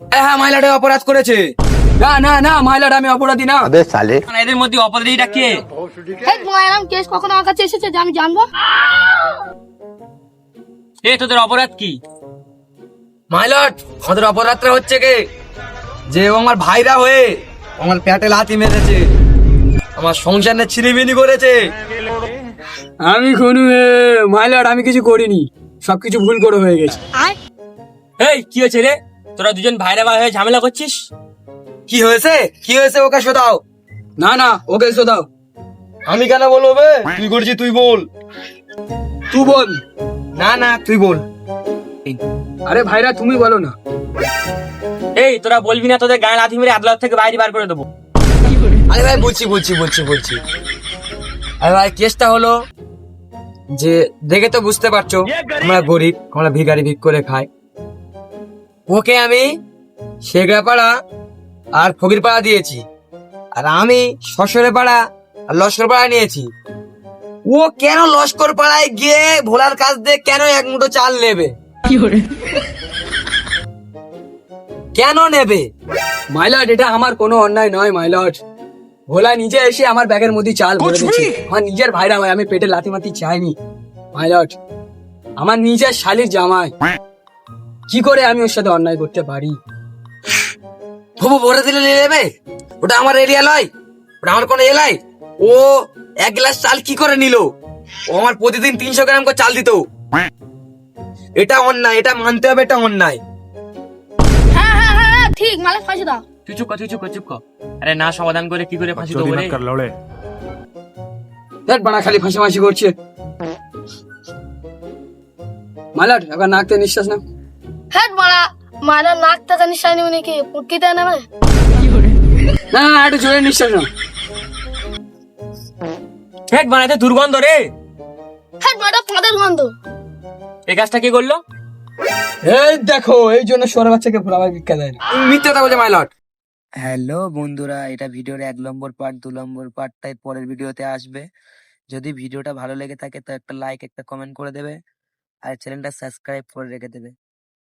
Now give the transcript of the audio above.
হ্যাঁ মহিলাটা অপরাধ করেছে। না না না মহিলাটা আমি অপরাধী না। সালে। মানে এদের মধ্যে অপরাধীটা কে? কেস আমার কাছে এসেছে যে আমি জানব? এ তোদের অপরাধ কি? মাইলট অপরাধটা হচ্ছে কে? যে আমার ভাইরা হয়ে আমার পেটে লাথি মেরেছে। আমার সংসারে ছিনিমিনি করেছে। আমি কোনো মাইলট আমি কিছু করিনি। সবকিছু ভুল করে হয়ে গেছে। এই কি হয়েছে রে? তোরা দুজন ভাইরা ভাই হয়ে ঝামেলা করছিস? কি হয়েছে? কি হয়েছে ওকে শোধাও? না না ওকে শোধাও। আমি কেন বলব বে? তুই করছি তুই বল। তুই বল। না না তুই বল। আরে ভাইরা তুমি বলো না। এই তোরা বলবি না তোদের গায়ে লাথি মেরে আদালত থেকে বাইরে বার করে দেবো। আরে ভাই বলছি বলছি বলছি বলছি। আরে ভাই কেসটা হলো যে দেখে তো বুঝতে পারছ আমরা গরিব আমরা ভিখারি ভিক করে খাই। ওকে আমি শেখরাপাড়া আর ফকিরপাড়া দিয়েছি। আর আমি শশরে পাড়া আর লস্কর পাড়া নিয়েছি। ও কেন লস্কর পাড়ায় গিয়ে ভোলার কাছ দিয়ে কেন এক মুঠো চাল নেবে? কেন নেবে? মাইলট এটা আমার কোনো অন্যায় নয় মাইলট ভোলা নিজে এসে আমার ব্যাগের মধ্যে চাল ভরে দিচ্ছে আমার নিজের ভাইরা ভাই আমি পেটে লাথি মাতি চাইনি মাইলট আমার নিজের শালির জামাই। কি করে আমি ওর সাথে অন্যায় করতে পারি? তবু ভরে দিলে নিয়ে নেবে? ওটা আমার এরিয়া লয় ওটা আমার কোনো এলাই ও এক গ্লাস চাল কি করে নিল? ও আমার প্রতিদিন তিনশো গ্রাম করে চাল দিত। এটা অন্যায় এটা মানতে হবে এটা অন্যায়। হ্যাঁ হ্যাঁ হ্যাঁ হ্যাঁ, ঠিক মালিক ফাঁসি দাও। তুই চুপ কর তুই চুপ কর চুপ কর। আরে না সমাধান করে কি করে ফাঁসি দেবো রে? দেখ বানা খালি ফাঁসাফাঁসি করছে। মাইলট এবার নাকতে নিঃশ্বাস না হেড মারা মারা নাক টাকা নিশ্চয় নিবে নাকি পুটকিতে নেবে না না একটু জোরে নিঃশ্বাস না হেট বানাইতে দুর্গন্ধ রে। হেড মারা পাঁদের গন্ধ। এই কাজটা কে করল? এই দেখো এই জন্য সোয়ার বাচ্চাকে ভোলাবার ভিক্ষা দেয় না। মিথ্যে কথা বলছে মাইলট হ্যালো বন্ধুরা এটা ভিডিওর এক নম্বর পার্ট দু নম্বর পার্টটাই পরের ভিডিওতে আসবে। যদি ভিডিওটা ভালো লেগে থাকে তো একটা লাইক একটা কমেন্ট করে দেবে। আর চ্যানেলটা সাবস্ক্রাইব করে রেখে দেবে।